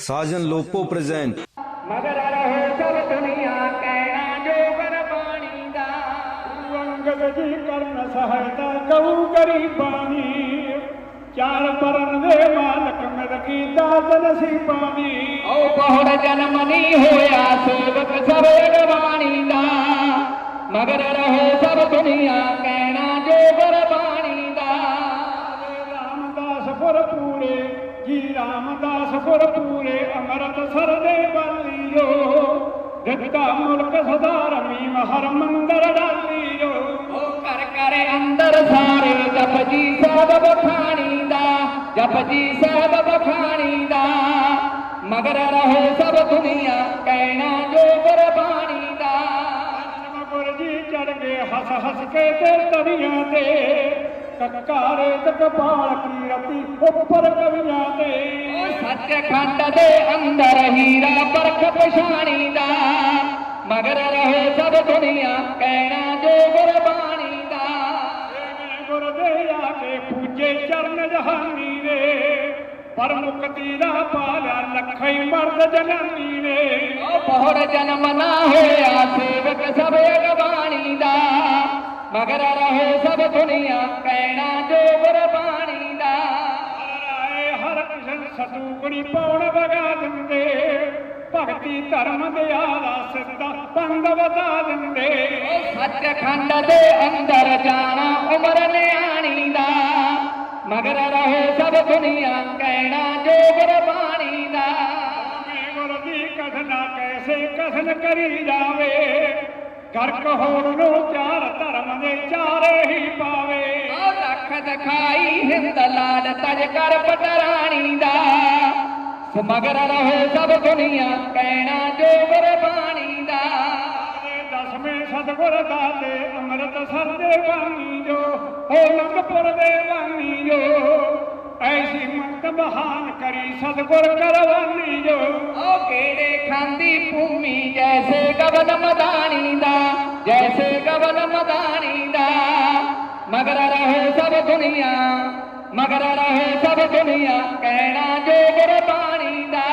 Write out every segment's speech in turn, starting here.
ਸਾਜਨ Lopo present. ਮਗਰ ਰਹੋ ਸਭ ਦੁਨੀਆ ਕਹਿਣਾ ਜੋ ਗੁਰਬਾਣੀ ਦਾ। ਅੰਗਦ ਜੀ ਕਰਨ ਸਹਾਇਤਾ ਕਹੂ ਗਰੀਬਾਨੀ ਚਾਰ ਪਰਨ ਦੇ ਮਾਲਕ ਮਿਲਕੀ ਦਾਤ ਨਸੀਬਾਨੀ ਓ ਬਹੁੜ ਜਨਮ ਨਹੀਂ ਹੋਇਆ ਸੇਵਕ ਸਭ ਗੁਰਬਾਣੀ ਦਾ। ਮਗਰ ਰਹੋ ਸਭ ਦੁਨੀਆ ਕਹਿਣਾ ਜੋ ਗੁਰਬਾਣੀ ਦਾ। ਰਾਮਦਾਸ ਫੁਰ ਪੂਰੇ ਜੀ ਰਾਮਦਾਸ ਫੁਰ ਪੂਰੇ ਅਮਰਤ ਸਰ ਦੇ ਬਾਲੀਓ ਦਿੱਤਾ ਮੁਲਕ ਸਦਾ ਰਮੀਮ ਹਰ ਮੰਦਰ ਡਾਲੀਓ ਓ ਘਰ ਘਰ ਅੰਦਰ ਸਾਰੇ ਜਪਜੀ ਸਾਹਿਬ ਬਖਾਣੀ ਦਾ ਜਪਜੀ ਸਾਹਿਬ ਬਖਾਣੀ ਦਾ ਮਗਰ ਰਹੋ ਸਭ ਦੁਨੀਆ ਕਹਿਣਾ ਜੋ ਗੁਰਬਾਣੀ ਦਾ ਗੁਰ ਜੀ ਚੜ ਗਏ ਹੱਸ ਹੱਸ ਕੇ ਤੇ ਤਵੀਆਂ ਤੇ ਕੱਕਾਰੇ ਕਪਾਲ ਕੀ ਰਤੀ ਉੱਪਰ ਕਵੀਆਂ ਓ ਸੱਚਖੰਡ ਦੇ ਅੰਦਰ ਹੀਰਾ ਪਰਖ ਪਛਾਣੀ ਦਾ। ਮਗਰ ਰਹੋ ਸਭ ਦੁਨੀਆ ਕਹਿਣਾ ਜੋ ਗੁਰਬਾਣੀ ਦਾ। ਗੁਰ ਦੇ ਆ ਕੇ ਪੂਜੇ ਚਰਨ ਜਹਾਨੀ ਨੇ ਪਰ ਮੁਕਤੀ ਦਾ ਪਾਲਿਆ ਲੱਖਾਂ ਮਰਦ ਜਨਾਨੀ ਨੇ ਓ ਬਹੁੜ ਜਨਮ ਨਾ ਹੋਇਆ ਸੇਵਕ ਸਭ ਅਗਵਾਣੀ ਦਾ। ਮਗਰ ਰਹੋ ਸਭ ਦੁਨੀਆ ਕਹਿਣਾ ਜੋ ਗੁਰਬਾਣੀ ਦਾ। ਰਾਏ ਹਰ ਕਿਸ਼ਨ ਸਤੂਗਣੀ ਪਾਉਣ ਵਗਾ ਦਿੰਦੇ। ਭਗਤੀ ਧਰਮ ਦੇ ਆਲਾ ਸਿੱਧਾ ਪੰਗ ਵਧਾ ਦਿੰਦੇ। ਸੱਚਖੰਡ ਦੇ ਅੰਦਰ ਜਾਣਾ ਉਮਰ ਨਿਆਣੀ ਦਾ। ਮਗਰ ਰਹੋ ਸਭ ਦੁਨੀਆ ਕਹਿਣਾ ਜੋ ਗੁਰਬਾਣੀ ਦਾ। ਗੁਰ ਦੀ ਕਥਨਾ ਕੈਸੇ ਕਥਨ ਕਰੀ ਜਾਵੇ। ਗਰਕ ਹੋਣ ਨੂੰ ਚਾਰ ਧਰਮ ਦੇ ਚਾਰੇ ਹੀ ਪਾਵੇ। ਓ ਰੱਖ ਦਿਖਾਈ ਹਿੰਦ ਲਾਲ ਤਜ ਕਰ ਪਟਰਾਣੀ ਦਾ। ਸਮਗਰ ਰਹੋ ਸਭ ਦੁਨੀਆ ਕਹਿਣਾ ਜੋ ਗੁਰਬਾਣੀ ਦਾ। ਦਸਵੇਂ ਸਤਗੁਰ ਦਾਤੇ ਅੰਮ੍ਰਿਤ ਸਰ ਦੇ ਬਾਣੀ ਜੋ ਹੋ ਲੰਗਪੁਰ ਦੇ ਬਾਣੀ ਜੋ। ਐਸੀ ਮੰਤ ਬਹਾਨ ਕਰੀ ਸਤਗੁਰ ਕਰਵਾਨੀ ਜੋ। ਓ ਕਿਹੜੇ ਖਾਂਦੀ ਭੂਮੀ ਜੈਸੇ ਗਗਨ ਮਦਾਨੀ ਦਾ। ਜੈਸੇ ਗਗਨ ਮਦਾਨੀ ਦਾ ਮਗਰ ਰਹੋ ਸਭ ਦੁਨੀਆ ਮਗਰ ਰਹੋ ਸਭ ਦੁਨੀਆ ਕਹਿਣਾ ਜੋ ਗੁਰਬਾਣੀ ਦਾ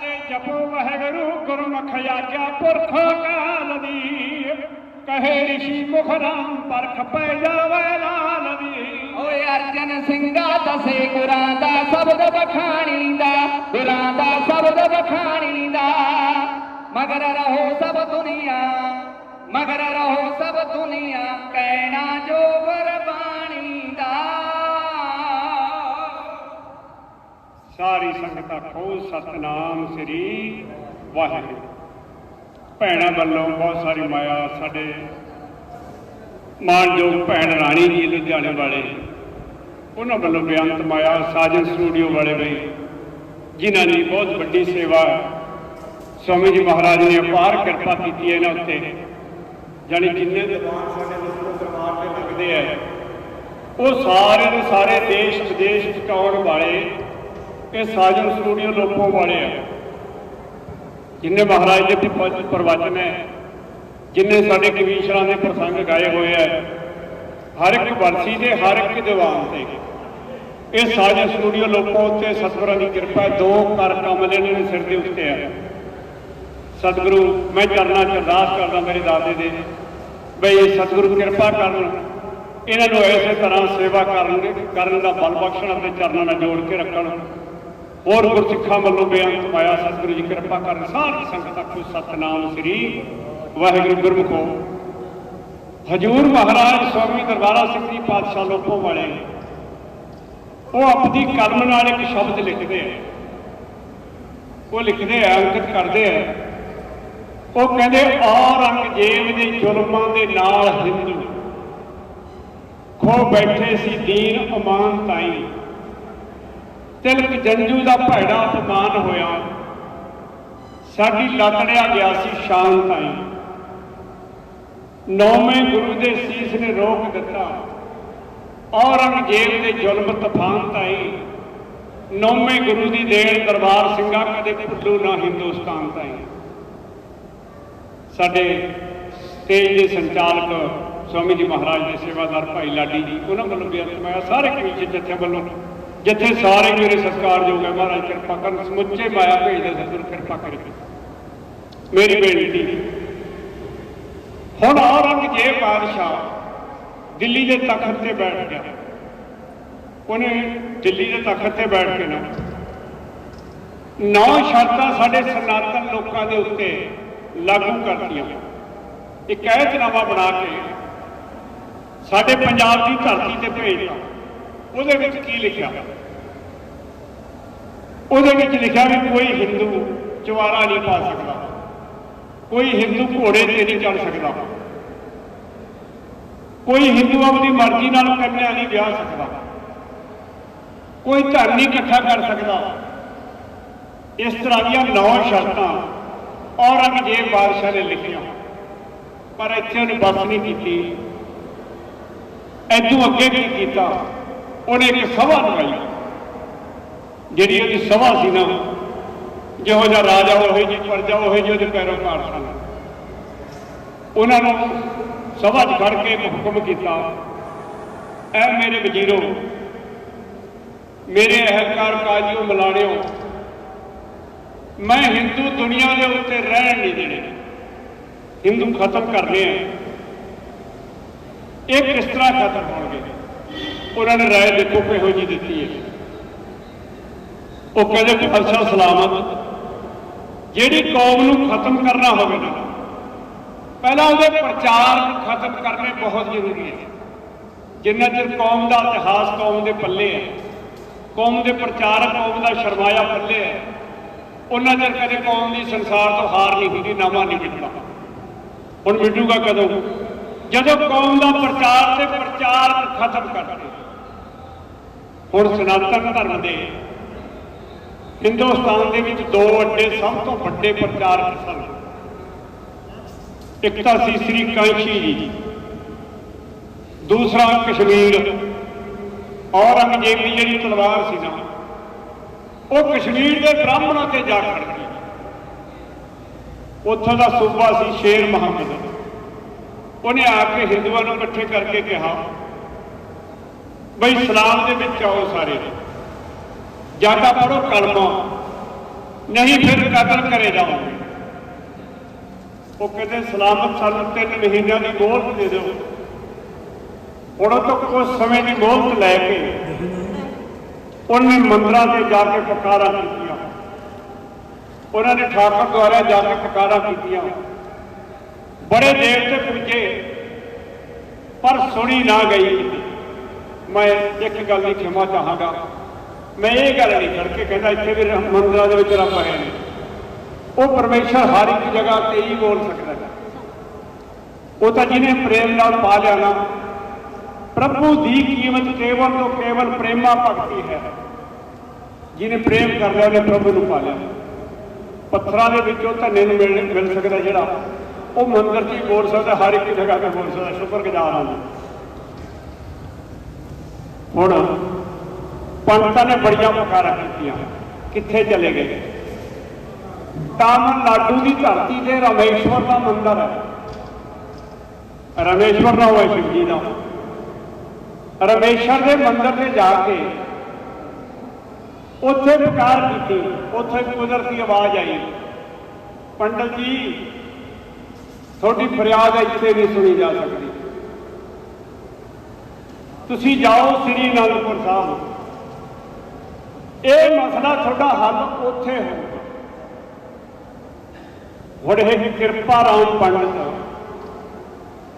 ਜੇ ਜਪੋ ਵਾਹਿਗੁਰੂ ਗੁਰਮੁਖ ਆਗਿਆ ਪੁਰਖ ਕਾਲ ਦੀ ਕਹੇ ਰਿਸ਼ੀ ਮੁਖ ਰਾਮ ਪਰਖ ਪੈ ਜਾਵੇ ਲਾਲ ਦੀ ਓਏ ਅਰਜਨ ਸਿੰਘਾ ਦਸੇ ਗੁਰਾਂ ਦਾ ਸ਼ਬਦ ਬਖਾਣੀ ਦਾ ਗੁਰਾਂ ਦਾ ਸ਼ਬਦ ਬਖਾਣੀ ਦਾ ਮਗਰ ਰਹੋ ਸਭ ਦੁਨੀਆ ਮਗਰ ਰਹੋ ਸਭ ਦੁਨੀਆ, ਕਹਿਣਾ ਜੋ ਗੁਰਬਾਣੀ ਦਾ। ਸਾਰੀ ਸੰਗਤ ਆਖੋ ਸਤਨਾਮ ਸ੍ਰੀ ਵਾਹਿਗੁਰੂ। ਭੈਣਾਂ ਵੱਲੋਂ ਬਹੁਤ ਸਾਰੀ ਮਾਇਆ ਸਾਡੇ ਮਾਨਯੋਗ ਭੈਣ ਰਾਣੀ ਜੀ ਲੁਧਿਆਣੇ ਵਾਲੇ, ਉਹਨਾਂ ਵੱਲੋਂ ਬੇਅੰਤ ਮਾਇਆ ਸਾਜਨ ਸਟੂਡੀਓ ਵਾਲੇ ਬਈ ਜਿਨ੍ਹਾਂ ਦੀ ਬਹੁਤ ਵੱਡੀ ਸੇਵਾ ਸਵਾਮੀ ਜੀ ਮਹਾਰਾਜ ਨੇ ਅਪਾਰ ਕਿਰਪਾ ਕੀਤੀ ਹੈ ਇਹਨਾਂ ਉੱਤੇ। ਜਾਣੀ ਜਿੰਨੇ ਦੀਵਾਨ ਸਾਡੇ ਵੱਲੋਂ ਦਰਬਾਰ ਤੇ ਲੱਗਦੇ ਆ, ਉਹ ਸਾਰੇ ਦੇ ਸਾਰੇ ਦੇਸ਼ ਵਿਦੇਸ਼ ਚ ਆਉਣ ਵਾਲੇ ਇਹ ਸਾਜਨ ਸਟੂਡੀਓ ਲੋਪੋ ਵਾਲੇ ਆ। ਜਿੰਨੇ ਮਹਾਰਾਜ ਦੇ ਪ੍ਰਵਚਨ ਹੈ, ਜਿੰਨੇ ਸਾਡੇ ਕਵੀਸ਼ਰਾਂ ਦੇ ਪ੍ਰਸੰਗ ਗਾਏ ਹੋਏ ਆ, ਹਰ ਇੱਕ ਵਰਸੀ ਦੇ, ਹਰ ਇੱਕ ਦੀਵਾਨ ਤੇ। ਇਹ ਸਾਜਨ ਸਟੂਡੀਓ ਲੋਪੋ ਉੱਤੇ ਸਤਿਗੁਰਾਂ ਦੀ ਕਿਰਪਾ ਦੋ ਕਰ ਕੰਮ ਦੇ ਇਹਨਾਂ ਦੇ ਸਿਰ ਦੇ ਉੱਤੇ ਆ। ਸਤਿਗੁਰੂ, ਮੈਂ ਚਰਨਾਂ ਚ ਅਰਦਾਸ ਕਰਦਾ ਮੇਰੇ ਦਾਦੇ ਦੇ। ਬਈ ਸਤਿਗੁਰੂ ਕਿਰਪਾ ਕਰਨ, ਇਹਨਾਂ ਨੂੰ ਐਸੇ ਤਰ੍ਹਾਂ ਸੇਵਾ ਕਰਨ ਕਰਨ ਦਾ ਬਲ ਬਖਸ਼ਣ ਅਤੇ ਚਰਨਾਂ ਨਾਲ ਜੋੜ ਕੇ ਰੱਖਣ। ਹੋਰ ਗੁਰਸਿੱਖਾਂ ਵੱਲੋਂ ਬੇਅੰਤ ਮਾਇਆ ਸਤਿਗੁਰੂ ਜੀ ਕਿਰਪਾ ਕਰਨ, ਸਾਰੀ ਸੰਗਤ ਆਖੋ, ਸਤਨਾਮ ਸ੍ਰੀ ਵਾਹਿਗੁਰੂ ਗੁਰਮੁਖੋ। ਹਜੂਰ ਮਹਾਰਾਜ ਸਵਾਮੀ ਦਰਬਾਰਾ ਸਿੰਘ ਜੀ ਪਾਤਸ਼ਾਹ ਲੋਕੋ ਵਾਲੇ, ਉਹ ਆਪਣੀ ਕਲਮ ਨਾਲ ਇੱਕ ਸ਼ਬਦ ਲਿਖਦੇ ਆ। ਉਹ ਲਿਖਦੇ ਆ, ਅੰਕਿਤ ਕਰਦੇ ਆ ਉਹ ਕਹਿੰਦੇ, ਔਰੰਗਜ਼ੇਬ ਦੇ ਜ਼ੁਲਮਾਂ ਦੇ ਨਾਲ ਹਿੰਦੂ। ਖੋ ਬੈਠੇ ਸੀ ਦੀਨ ਅਮਾਨ ਤਾਈ। ਤਿਲਕ ਜੰਜੂ ਦਾ ਭੈੜਾ ਅਪਮਾਨ ਹੋਇਆ। ਸਾਡੀ ਲਾਤੜਿਆ ਗਿਆ ਸੀ ਸ਼ਾਨ ਤਾਈ। ਨੌਵੇਂ ਗੁਰੂ ਦੇ ਸੀਸ ਨੇ ਰੋਕ ਦਿੱਤਾ। ਔਰੰਗਜ਼ੇਬ ਦੇ ਜ਼ੁਲਮ ਤਫਾਨ ਤਾਈ। ਨੌਵੇਂ ਗੁਰੂ ਦੀ ਦੇਣ ਦਰਬਾਰ ਸਿੰਘਾਂ ਕਦੇ ਭੁੱਲੂ ਨਾ ਹਿੰਦੁਸਤਾਨ ਤਾਈ। ਸਾਡੇ ਸਟੇਜ ਦੇ ਸੰਚਾਲਕ ਸਵਾਮੀ ਜੀ ਮਹਾਰਾਜ ਦੇ ਸੇਵਾਦਾਰ ਭਾਈ ਲਾਡੀ ਜੀ, ਉਹਨਾਂ ਵੱਲੋਂ ਬੇਅੰਤ ਮੈਂ ਸਾਰੇ ਕਵੀਸ਼ਰ ਜੱਥਿਆਂ ਵੱਲੋਂ, ਜਿੱਥੇ ਸਾਰੇ ਮੇਰੇ ਸਤਿਕਾਰਯੋਗ ਹੈ ਮਹਾਰਾਜ, ਕਿਰਪਾ ਕਰਨ, ਸਮੁੱਚੇ ਮਾਇਆ ਭੇਜਦੇ ਸਤਿਗੁਰ, ਕਿਰਪਾ ਕਰਕੇ। ਮੇਰੀ ਬੇਨਤੀ, ਹੁਣ ਔਰੰਗਜ਼ੇਬ ਬਾਦਸ਼ਾਹ ਦਿੱਲੀ ਦੇ ਤਖਤ ਤੇ ਬੈਠ ਗਿਆ। ਉਹਨੇ ਦਿੱਲੀ ਦੇ ਤਖਤ ਤੇ ਬੈਠ ਕੇ ਨਾ, ਨੌ ਸ਼ਰਤਾਂ ਸਾਡੇ ਸਨਾਤਨ ਲੋਕਾਂ ਦੇ ਉੱਤੇ ਲਾਗੂ ਕਰਤੀਆਂ। ਇੱਕ ਐਤਨਾਮਾ ਬਣਾ ਕੇ ਸਾਡੇ ਪੰਜਾਬ ਦੀ ਧਰਤੀ ਤੇ ਭੇਜਦਾ ਉਹਦੇ ਵਿੱਚ ਕੀ ਲਿਖਿਆ? ਉਹਦੇ ਵਿੱਚ ਲਿਖਿਆ ਵੀ ਕੋਈ ਹਿੰਦੂ ਚਵਾਰਾ ਨਹੀਂ ਪਾ ਸਕਦਾ। ਕੋਈ ਹਿੰਦੂ ਘੋੜੇ ਤੇ ਨਹੀਂ ਚੱਲ ਸਕਦਾ। ਕੋਈ ਹਿੰਦੂ ਆਪਣੀ ਮਰਜ਼ੀ ਨਾਲ ਕੰਨਿਆ ਨਹੀਂ ਵਿਆਹ ਸਕਦਾ। ਕੋਈ ਧਨ ਨਹੀਂ ਇਕੱਠਾ ਕਰ ਸਕਦਾ। ਇਸ ਤਰ੍ਹਾਂ ਦੀਆਂ ਨੌ ਸ਼ਰਤਾਂ ਔਰੰਗਜ਼ੇਬ ਬਾਦਸ਼ਾਹ ਨੇ ਲਿਖੀਆਂ। ਪਰ ਇੱਥੇ ਉਹਨੇ ਬਸ ਨਹੀਂ ਕੀਤੀ। ਐਦੋਂ ਅੱਗੇ ਕੀ ਕੀਤਾ। ਉਹਨੇ ਇੱਕ ਸਭਾ ਲਗਾਈ ਜਿਹੜੀ ਉਹਦੀ ਸਭਾ ਸੀ ਨਾ, ਜਿਹੋ ਜਿਹਾ ਰਾਜਾ ਉਹੇ ਜੀ ਪ੍ਰਜਾ ਉਹੇ ਜੀ ਉਹਦੇ ਪੈਰੋਕਾਰ ਸਨ। ਉਹਨਾਂ ਨੂੰ ਸਭਾ 'ਚ ਖੜ ਕੇ ਹੁਕਮ ਕੀਤਾ, ਐ ਮੇਰੇ ਵਜ਼ੀਰੋ, ਮੇਰੇ ਅਹਲਕਾਰ ਕਾਜੀਓ ਮਲਾੜਿਓ ਮੈਂ ਹਿੰਦੂ ਦੁਨੀਆ ਦੇ ਉੱਤੇ ਰਹਿਣ ਨਹੀਂ ਦੇਣੇ। ਹਿੰਦੂ ਖਤਮ ਕਰਨੇ ਆ। ਇਹ ਕਿਸ ਤਰ੍ਹਾਂ ਖਤਮ ਹੋਣਗੇ? ਉਹਨਾਂ ਨੇ ਰਾਏ ਦੇਖੋ ਕਿਹੋ ਜੀ ਦਿੱਤੀ ਹੈ। ਉਹ ਕਹਿੰਦੇ ਖਾਲਸਾ ਸਲਾਮਤ। ਜਿਹੜੀ ਕੌਮ ਨੂੰ ਖਤਮ ਕਰਨਾ ਹੋਵੇ ਨਾ, ਪਹਿਲਾਂ ਉਹਦੇ ਪ੍ਰਚਾਰ ਨੂੰ ਖਤਮ ਕਰਨੇ ਬਹੁਤ ਜ਼ਰੂਰੀ ਹੈ। ਜਿੰਨਾ ਚਿਰ ਕੌਮ ਦਾ ਇਤਿਹਾਸ ਕੌਮ ਦੇ ਪੱਲੇ ਹੈ, ਕੌਮ ਦੇ ਪ੍ਰਚਾਰਕ ਕੌਮ ਦਾ ਸ਼ਰਮਾਇਆ ਪੱਲੇ ਹੈ ਉਹਨਾਂ ਚਿਰ ਕਦੇ ਕੌਮ ਦੀ ਸੰਸਾਰ ਤੋਂ ਹਾਰ ਨਹੀਂ ਹੁੰਦੀ ਨਾਮਾ ਨਹੀਂ ਮਿਟਦਾ ਹੁਣ ਮਿਟੂਗਾ ਕਦੋਂ? ਜਦੋਂ ਕੌਮ ਦਾ ਪ੍ਰਚਾਰ ਤੇ ਪ੍ਰਚਾਰ ਖਤਮ ਕਰ ਹੁਣ ਸਨਾਤਨ ਧਰਮ ਦੇ ਹਿੰਦੁਸਤਾਨ ਦੇ ਵਿੱਚ ਦੋ ਵੱਡੇ ਸਭ ਤੋਂ ਵੱਡੇ ਪ੍ਰਚਾਰਕ ਸਨ ਇੱਕ ਤਾਂ ਸੀ ਸ੍ਰੀ ਕਾਂਸ਼ੀ ਜੀ, ਦੂਸਰਾ ਕਸ਼ਮੀਰ ਔਰੰਗਜ਼ੇਬ ਦੀ ਜਿਹੜੀ ਤਲਵਾਰ ਸੀ ਨਾ ਉਹ ਕਸ਼ਮੀਰ ਦੇ ਬ੍ਰਾਹਮਣਾਂ ਤੇ ਜਾ ਖੜ ਉੱਥੋਂ ਦਾ ਸੂਬਾ ਸੀ ਸ਼ੇਰ ਮੁਹੰਮਦ। ਉਹਨੇ ਆ ਕੇ ਹਿੰਦੂਆਂ ਨੂੰ ਇਕੱਠੇ ਕਰਕੇ ਕਿਹਾ, ਬਈ ਇਸਲਾਮ ਦੇ ਵਿੱਚ ਆਓ ਸਾਰੇ। ਜਾਂ ਤਾਂ ਪੜੋ ਕਲਮਾ। ਨਹੀਂ ਫਿਰ ਕਤਲ ਕਰੇ ਜਾਓਗੇ। ਉਹ ਕਹਿੰਦੇ, ਸਲਾਮਤ ਸਾਨੂੰ ਤਿੰਨ ਮਹੀਨਿਆਂ ਦੀ ਮੋਹਲਤ ਦੇ ਦਿਓ। ਹੁਣ ਉਹ ਤੋਂ ਕੁਝ ਸਮੇਂ ਦੀ ਮੋਹਲਤ ਲੈ ਕੇ ਉਹਨੇ ਮੰਦਰਾਂ ਤੇ ਜਾ ਕੇ ਪੁਕਾਰਾਂ ਕੀਤੀਆਂ। ਉਹਨਾਂ ਨੇ ਠਾਕਰ ਦੁਆਰਾ ਜਾ ਕੇ ਪੁਕਾਰਾਂ ਕੀਤੀਆਂ। ਬੜੇ ਦੇਰ ਤੇ ਪੁੱਜੇ, ਪਰ ਸੁਣੀ ਨਾ ਗਈ। ਮੈਂ ਇੱਕ ਗੱਲ ਦੀ ਖਿਮਾ ਚਾਹਾਂਗਾ। ਮੈਂ ਇਹ ਗੱਲ ਨਹੀਂ ਕਰਕੇ ਕਹਿੰਦਾ, ਇੱਥੇ ਵੀ ਮੰਦਰਾਂ ਦੇ ਵਿੱਚ ਰੱਬ ਹੈ ਨੇ। ਉਹ ਪਰਮੇਸ਼ਰ ਹਰ ਇੱਕ ਜਗ੍ਹਾ ਤੇ ਹੀ ਬੋਲ ਸਕਦਾ ਹੈ। ਉਹ ਤਾਂ ਜਿਹਨੇ ਪ੍ਰੇਮ ਨਾਲ ਪਾ ਲਿਆ ਨਾ ਪ੍ਰਭੂ ਦੀ ਕੀਮਤ ਕੇਵਲ ਤੋਂ ਕੇਵਲ ਪ੍ਰੇਮਾ ਭਗਤੀ ਹੈ। ਜਿਹਨੇ ਪ੍ਰੇਮ ਕਰ ਲਿਆ, ਉਹਨੇ ਪ੍ਰਭੂ ਨੂੰ ਪਾ ਲਿਆ। ਪੱਥਰਾਂ ਦੇ ਵਿੱਚੋਂ ਧੰਨੇ ਨੂੰ ਮਿਲ ਮਿਲ ਸਕਦਾ ਜਿਹੜਾ ਉਹ ਮੰਦਰ 'ਚ ਹੀ ਬੋਲ ਸਕਦਾ, ਹਰ ਇੱਕ ਜਗ੍ਹਾ ਤੇ ਬੋਲ ਸਕਦਾ, ਸ਼ੁਕਰਗੁਜ਼ਾਰ ਹਾਂ। ਹੁਣ ਪੰਡਤਾਂ ਨੇ ਬੜੀਆਂ ਪੁਕਾਰਾਂ ਕੀਤੀਆਂ, ਕਿੱਥੇ ਚਲੇ ਗਏ? ਤਾਮਿਲਨਾਡੂ ਦੀ ਧਰਤੀ ਤੇ ਰਾਮੇਸ਼ਵਰ ਦਾ ਮੰਦਿਰ ਹੈ। ਰਮੇਸ਼ਵਰ ਦਾ ਹੋਇਆ ਸ਼ਿਵ ਜੀ ਦਾ। ਰਾਮੇਸ਼ਵਰ ਦੇ ਮੰਦਿਰ ਤੇ ਜਾ ਕੇ ਉੱਥੇ ਪੁਕਾਰ ਕੀਤੀ, ਉੱਥੇ ਕੁਦਰਤੀ ਆਵਾਜ਼ ਆਈ। ਪੰਡਤ ਜੀ, ਤੁਹਾਡੀ ਫਰਿਆਦ ਇੱਥੇ ਨਹੀਂ ਸੁਣੀ ਜਾ ਸਕਦੀ। ਤੁਸੀਂ ਜਾਓ ਸ੍ਰੀ ਅਨੰਦਪੁਰ ਸਾਹਿਬ। ਇਹ ਮਸਲਾ ਤੁਹਾਡਾ ਹੱਲ ਉੱਥੇ ਹੋਊਗਾ ਹੁਣ ਕਿਰਪਾ ਰਾਮ ਪੰਡਤ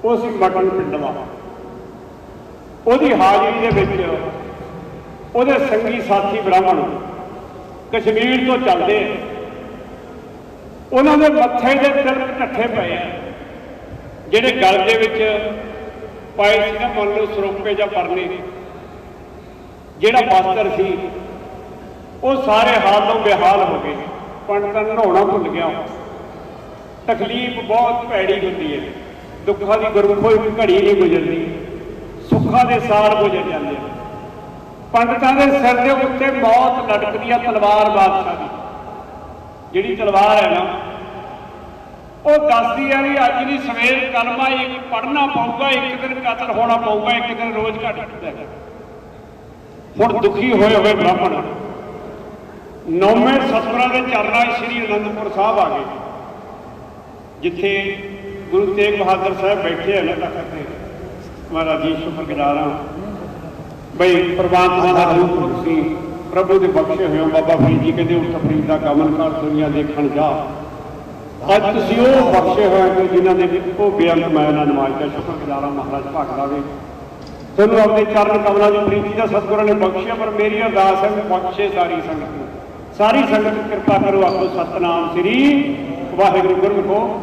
ਉਹ ਸੀ ਪਿੰਡ ਦਾ ਉਹਦੀ ਹਾਜ਼ਰੀ ਦੇ ਵਿੱਚ ਉਹਦੇ ਸੰਗੀ ਸਾਥੀ ਬ੍ਰਾਹਮਣ ਕਸ਼ਮੀਰ ਤੋਂ ਚੱਲਦੇ ਆ। ਉਹਨਾਂ ਦੇ ਮੱਥੇ ਦੇ ਤਿਲਕ ਢੱਠੇ ਪਏ ਆ, ਜਿਹੜੇ ਗਲ ਦੇ ਵਿੱਚ ਪਾਏ ਸੀ ਨਾ, ਮੰਨ ਲਓ ਸਰੋਪੇ ਜਾਂ ਪਰਨੇ, ਜਿਹੜਾ ਬਸਤਰ ਸੀ, ਉਹ ਸਾਰੇ ਹਾਲੋਂ ਬੇਹਾਲ ਹੋ ਗਏ। ਪੰਡਤਾਂ ਨੂੰ ਨਹਾਉਣਾ ਭੁੱਲ ਗਿਆ। ਤਕਲੀਫ ਬਹੁਤ ਭੈੜੀ ਹੁੰਦੀ ਹੈ। ਦੁੱਖਾਂ ਦੀ ਗੁਰਮੁਖੋ ਇੱਕ ਘੜੀ ਨਹੀਂ ਗੁਜ਼ਰਦੀ। ਸੁੱਖਾਂ ਦੇ ਸਾਰ ਗੁਜ਼ਰ ਜਾਂਦੇ ਆ ਪੰਡਤਾਂ ਦੇ ਸਿਰ ਦੇ ਉੱਤੇ ਮੌਤ ਲਟਕਦੀ ਆ ਤਲਵਾਰ ਬਾਦਸ਼ਾਹ ਦੀ। ਜਿਹੜੀ ਤਲਵਾਰ ਹੈ ਨਾ, ਉਹ ਦੱਸਦੀ ਆ ਵੀ ਅੱਜ ਦੀ ਸਵੇਰ ਕਲਮਾ ਇੱਕ ਪੜਨਾ ਪਊਗਾ, ਇੱਕ ਦਿਨ ਕਤਲ ਹੋਣਾ ਪਊਗਾ, ਇੱਕ ਦਿਨ ਰੋਜ਼ ਘਟ ਹੁਣ ਦੁਖੀ ਹੋਏ ਹੋਏ ਬ੍ਰਾਹਮਣ, ਨੌਵੇਂ ਸਤਿਗੁਰਾਂ ਦੇ ਚਰਨਾਂ ਸ੍ਰੀ ਅਨੰਦਪੁਰ ਸਾਹਿਬ ਆ ਗਏ। ਜਿੱਥੇ ਗੁਰੂ ਤੇਗ ਬਹਾਦਰ ਸਾਹਿਬ ਬੈਠੇ ਹਨ ਤਖਤ ਤੇ ਮਹਾਰਾਜ ਜੀ, ਸ਼ੁਕਰਗੁਜ਼ਾਰ ਹਾਂ। ਬਈ, ਪ੍ਰਮਾਤਮਾ ਦਾ ਰੂਪ ਤੁਸੀਂ ਪ੍ਰਭੂ ਦੇ ਬਖਸ਼ੇ ਹੋਏ ਹੋ। ਬਾਬਾ ਫਰੀਦ ਜੀ ਕਹਿੰਦੇ ਉਸ ਫਰੀਦ ਦਾ ਗਮਨ ਕਰ, ਦੁਨੀਆ ਦੇਖਣ ਜਾ। ਅੱਜ ਤੁਸੀਂ ਉਹ ਬਖਸ਼ੇ ਹੋਏ ਕਿ ਜਿਨ੍ਹਾਂ ਨੇ ਉਹ ਬੇਅੰਤ ਮੈਂ ਨਾ ਨਮਾਜ਼ ਦਾ ਸ਼ੁਕਰਗੁਜ਼ਾਰ ਹਾਂ ਮਹਾਰਾਜ, ਭਾਗ ਲਾਵੇ ਤੁਹਾਨੂੰ ਆਪਣੇ ਚਰਨ ਕਮਲਾਂ ਦੀ ਪ੍ਰੀਤੀ ਦਾ ਸਤਿਗੁਰਾਂ ਨੇ ਬਖਸ਼ਿਆ, ਪਰ ਮੇਰੀ ਅਰਦਾਸ ਹੈ ਬਖਸ਼ੇ ਸਾਰੀ ਸੰਗਤ ਨੂੰ। ਸਾਰੀ ਸੰਗਤ ਕਿਰਪਾ ਕਰੋ ਆਪੋ ਸਤਨਾਮ ਸ੍ਰੀ ਵਾਹਿਗੁਰੂ, ਗੁਰੂ ਗੁਰਮੁਖੋ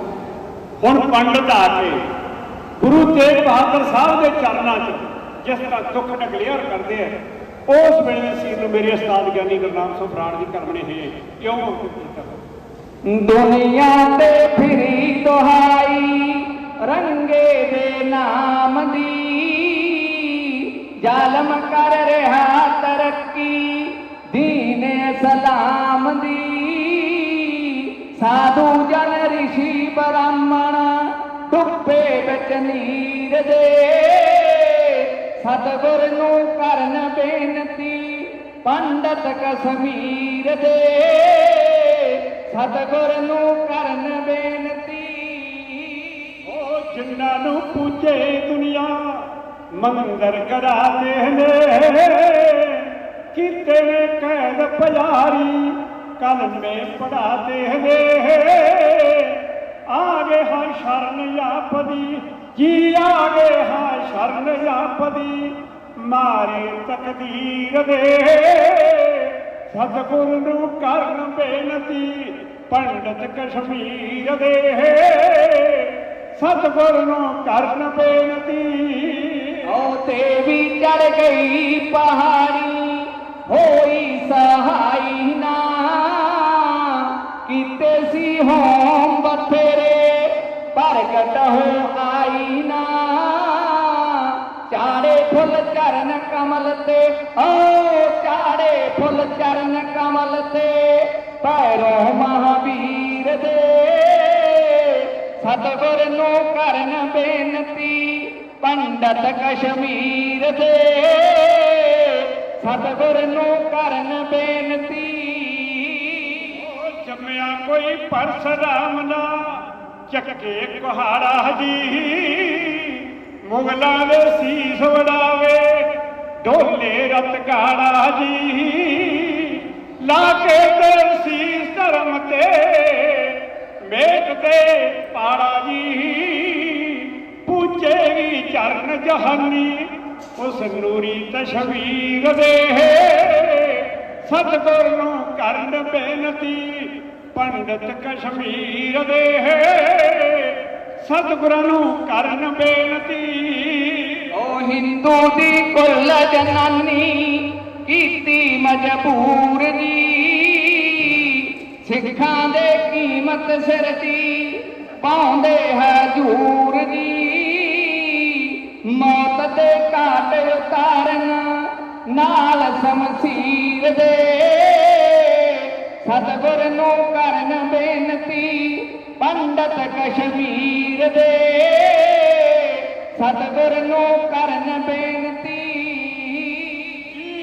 ਹੁਣ ਪੰਡਤ ਆ ਕੇ ਗੁਰੂ ਤੇਗ ਬਹਾਦਰ ਸਾਹਿਬ ਦੇ ਚਰਨਾਂ 'ਚ, ਜਿਸ ਤਰ੍ਹਾਂ ਦੁੱਖ ਨਗਲਿਆਰ ਕਰਦੇ ਆ, ਉਸ ਵੇਲੇ ਸੀਰ ਨੂੰ ਮੇਰੇ ਉਸਤਾਦ ਗਿਆਨੀ ਗੁਰਨਾਮ ਸਿੰਘ ਬਰਾੜ ਦੀ ਕਰਮਣੇ ਹੈ ਕਿਉਂ ਮੁਕਤ ਕੀਤਾ? ਦੁਨੀਆ ਤੇ ਫਿਰੀ ਦੁਹਾਈ, ਰੰਗੇ ਦੇ ਨਾਮ ਦੀ, ਜ਼ਾਲਮ ਕਰ ਰਿਹਾ ਤਰੱਕੀ, ਦੀਨ ਸਲਾਮ ਦੀ, ਸਾਧੂ ਜਨ ਰਿਸ਼ੀ ਬ੍ਰਾਹਮਣ ਡੁੱਬੇ ਵਿੱਚ ਨੀਰ ਦੇ। ਸਤਿਗੁਰ ਨੂੰ ਕਰਨ ਬੇਨਤੀ, ਪੰਡਤ ਕਸ਼ਮੀਰ ਦੇ। ਸਤਿਗੁਰ ਨੂੰ ਕਰਨ ਬੇਨਤੀ। ਉਹ ਜਿਨ੍ਹਾਂ ਨੂੰ ਪੂਜੇ ਦੁਨੀਆ ਮੰਦਰ ਕਰਾਦੇ ਨੇ। ਕੀਤੇ ਨੇ ਕੈਦ ਪਿਆਰੀ ਕਲਮੇ ਪੜਾਦੇ ਨੇ। ਆਗੇ ਹਾਂ ਸ਼ਰਨ ਆਪਦੀ ਜੀ ਆਗੇ ਹਾਂ ਸ਼ਰਨ ਆਪਦੀ ਮਾਰੇ ਤਕਦੀਰ ਦੇ। ਸਤਿਗੁਰ ਨੂੰ ਕਰਨ ਬੇਨਤੀ, ਪੰਡਤ ਕਸ਼ਮੀਰ ਦੇ। ਸਤਗੁਰ ਨੂੰ ਕਰਨ ਬੇਨਤੀ। ਉਹ ਤੇ ਵੀ ਚੜ ਗਈ ਪਹਾੜੀ, ਹੋਈ ਸਹਾਈ ਨਾ। ਕੀਤੇ ਸੀ ਹੋਮ ਬਥੇਰੇ ਪ੍ਰਗਟ ਹੋ ਆਈ ਨਾ। ਚਾੜੇ ਫੁੱਲ ਚਰਨ ਕਮਲ ਤੇ। ਓ ਚਾੜੇ ਫੁੱਲ ਚਰਨ ਕਮਲ ਤੇ। ਪੈਰੋਂ ਮਹਾਵੀਰ ਦੇ। ਸਤਿਗੁਰ ਨੂੰ ਕਰਨ ਬੇਨਤੀ ਪੰਡਤ ਕਸ਼ਮੀਰ ਦੇ। ਸਤਿਗੁਰ ਨੂੰ ਕਰਨ ਬੇਨਤੀ। ਉਹ ਜੰਮਿਆ ਕੋਈ ਪਰਸਰਾਮ ਨਾ ਚੱਕੇ ਕੁਹਾੜਾ ਜੀ। ਮੁਗਲਾਂ ਦੇ ਸੀਸ ਵਡਾਵੇ ਢੋਲੇ ਰਤ ਗਾੜਾ ਜੀ। ਲਾ ਕੇ ਤੇ ਸੀਸ ਧਰਮ ਤੇ, ਮੇਟ ਤੇ ਪਾੜਾ ਜੀ। ਪੂਜੇਗੀ ਚਰਨ ਜਹਾਨੀ, ਉਸ ਨੂਰੀ ਤਸ਼ਵੀਰ ਦੇ। ਸਤਿਗੁਰ ਨੂੰ ਕਰਨ ਬੇਨਤੀ ਪੰਡਤ ਕਸ਼ਮੀਰ ਦੇ। ਸਤਿਗੁਰਾਂ ਨੂੰ ਕਰਨ ਬੇਨਤੀ। ਓ ਹਿੰਦੂ ਦੀ ਕੁੱਲ ਜਨਾਨੀ ਕੀਤੀ ਮਜਬੂਰ ਜੀ ਸਿੱਖਾਂ ਦੇ ਕੀਮਤ ਸਿਰ ਦੀ ਪਾਉਂਦੇ ਹਜੂਰ ਜੀ ਮੌਤ ਦੇ ਘਾਟ ਉਤਾਰਨ ਨਾਲ ਸ਼ਮਸ਼ੀਰ ਦੇ। ਸਤਿਗੁਰ ਨੂੰ ਕਰਨ ਬੇਨਤੀ, ਪੰਡਤ ਕਸ਼ਮੀਰ ਦੇ। ਸਤਿਗੁਰ ਨੂੰ ਕਰਨ ਬੇਨਤੀ।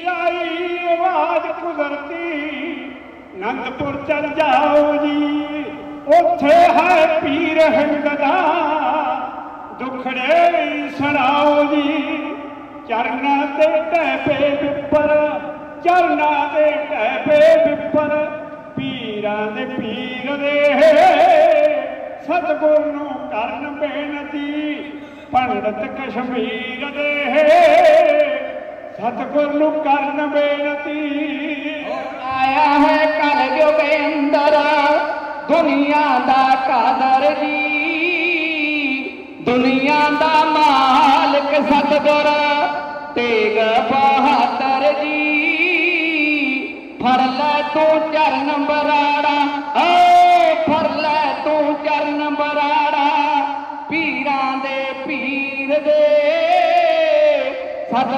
ਆਈ ਆਵਾਜ਼ ਕੁਦਰਤੀ ਨੰਦਪੁਰ ਚਲ ਜਾਓ ਜੀ। ਉੱਥੇ ਹੈ ਪੀਰ ਹਿੰਦ ਦਾ ਦੁਖੜੇ ਸੁਣਾਓ ਜੀ। ਚਰਨਾਂ ਤੇ ਟੈਪੇ ਵਿਪਰ ਚਰਨਾਂ ਤੇ ਟੈਪੇ ਵਿਪਰ ਪੀਰਾਂ ਦੇ ਪੀਰ ਦੇ। ਸਤਿਗੁਰ ਨੂੰ ਕਰਨ ਬੇਨਤੀ, ਪੰਡਤ ਕਸ਼ਮੀਰ ਦੇ। ਸਤਿਗੁਰ ਨੂੰ ਕਰਨ ਬੇਨਤੀ। ਆਇਆ ਹੈ ਕਲ ਯੁਗ ਅੰਦਰ, ਦੁਨੀਆ ਦਾ ਕਾਦਰ ਜੀ। ਦੁਨੀਆ ਦਾ ਮਾਲਕ ਸਤਗੁਰ, ਤੇਗ ਬਹਾਦਰ ਜੀ। ਫੜ ਲੈ ਤੂੰ ਚਰਨ ਬਰਾੜਾ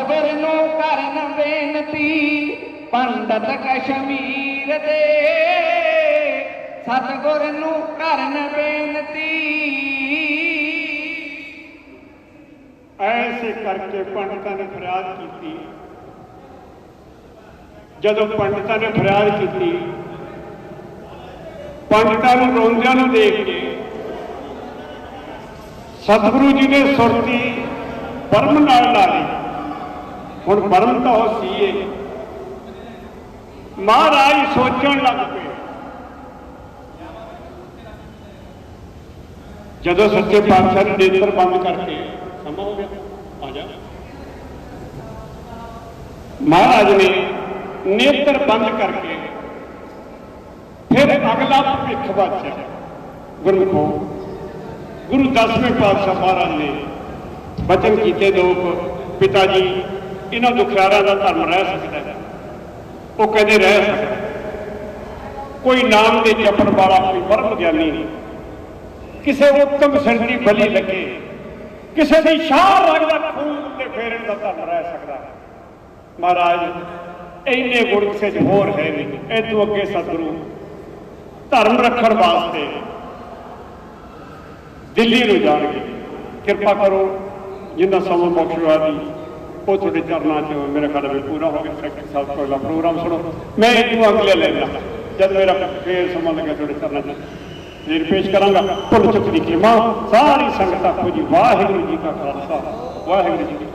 ਸਤਿਗੁਰ ਨੂੰ ਕਰਨ ਬੇਨਤੀ, ਪੰਡਤ ਕਸ਼ਮੀਰ ਦੇ। ਸਤਿਗੁਰ ਨੂੰ ਕਰਨ ਬੇਨਤੀ। ਐਸੇ ਕਰਕੇ ਪੰਡਤਾਂ ਨੇ ਫਰਿਆਦ ਕੀਤੀ। ਜਦੋਂ ਪੰਡਤਾਂ ਨੇ ਫਰਿਆਦ ਕੀਤੀ, ਪੰਡਤਾਂ ਨੂੰ ਰੋਂਦਿਆਂ ਨੂੰ ਦੇਖ ਕੇ ਸਤਿਗੁਰੂ ਜੀ ਨੇ ਸੁਰਤੀ ਪਰਮ ਨਾਲ ਲਾ ਲਈ। ਹੁਣ ਪਰਮ ਤਾਂ ਉਹ ਸੀਏ ਮਹਾਰਾਜ ਸੋਚਣ ਲੱਗ ਪਏ। ਜਦੋਂ ਸੱਚੇ ਪਾਤਸ਼ਾਹ ਨੇ ਨੇਤਰ ਬੰਦ ਕਰਕੇ ਸਮਾਂ ਹੋ ਗਿਆ? ਆ ਜਾ। ਮਹਾਰਾਜ ਨੇ ਨੇਤਰ ਬੰਦ ਕਰਕੇ ਫਿਰ ਅਗਲਾ ਭਵਿੱਖ ਬਾਚਿਆ ਗੁਰਮੁਖੋ ਗੁਰੂ ਦਸਵੇਂ ਪਾਤਸ਼ਾਹ ਮਹਾਰਾਜ ਨੇ ਬਚਨ ਕੀਤੇ ਲੋਕ ਪਿਤਾ ਜੀ ਇਹਨਾਂ ਦੁਖਿਆਰਾਂ ਦਾ ਧਰਮ ਰਹਿ ਸਕਦਾ ਹੈ। ਉਹ ਕਹਿੰਦੇ ਰਹਿ ਸਕਦਾ ਕੋਈ ਨਾਮ ਦੇ ਜਪਣ ਵਾਲਾ ਕੋਈ ਪਰਮ ਗਿਆਨੀ ਨਹੀਂ। ਕਿਸੇ ਉੱਤਮ ਸੰਡੀ ਬਲੀ ਲੱਗੇ। ਕਿਸੇ ਦੀ ਸ਼ਾਹ ਲੱਗਦਾ ਖੂਨ ਤੇ ਫੇਰਨ ਦਾ ਧਰਮ ਰਹਿ ਸਕਦਾ ਹੈ। ਮਹਾਰਾਜ, ਇੰਨੇ ਗੁਣ ਕਿਸੇ 'ਚ ਹੋਰ ਹੈ ਨਹੀਂ। ਇਹ ਤੋਂ ਅੱਗੇ ਸਤਿਗੁਰੂ ਧਰਮ ਰੱਖਣ ਵਾਸਤੇ ਦਿੱਲੀ ਨੂੰ ਜਾਣਗੇ। ਕਿਰਪਾ ਕਰੋ, ਜਿੰਨਾ ਸਮਾਂ ਬਖਸ਼ਿਆ ਦੀ ਉਹ ਤੁਹਾਡੇ ਚਰਨਾਂ 'ਚ ਮੇਰਾ ਖਿਆਲ ਵਿੱਚ ਪੂਰਾ ਹੋ ਗਿਆ ਸੈਕਟਰੀ ਸਾਹਿਬ ਤੋਂ ਅਗਲਾ ਪ੍ਰੋਗਰਾਮ ਸੁਣੋ। ਮੈਂ ਇਹਨੂੰ ਅਗਲੇ ਲੈ ਲਿਆ ਜਦ ਮੇਰਾ ਫੇਰ ਸਮਾਂ ਲੱਗਾ ਤੁਹਾਡੇ ਚਰਨਾਂ 'ਚ ਫਿਰ ਪੇਸ਼ ਕਰਾਂਗਾ। ਭੁੱਲ ਚੁੱਕ ਦੀ ਖਿਮਾ। ਸਾਰੀ ਸੰਗਤ ਆਖੋ ਜੀ ਵਾਹਿਗੁਰੂ ਜੀ ਕਾ ਖਾਲਸਾ। ਵਾਹਿਗੁਰੂ ਜੀ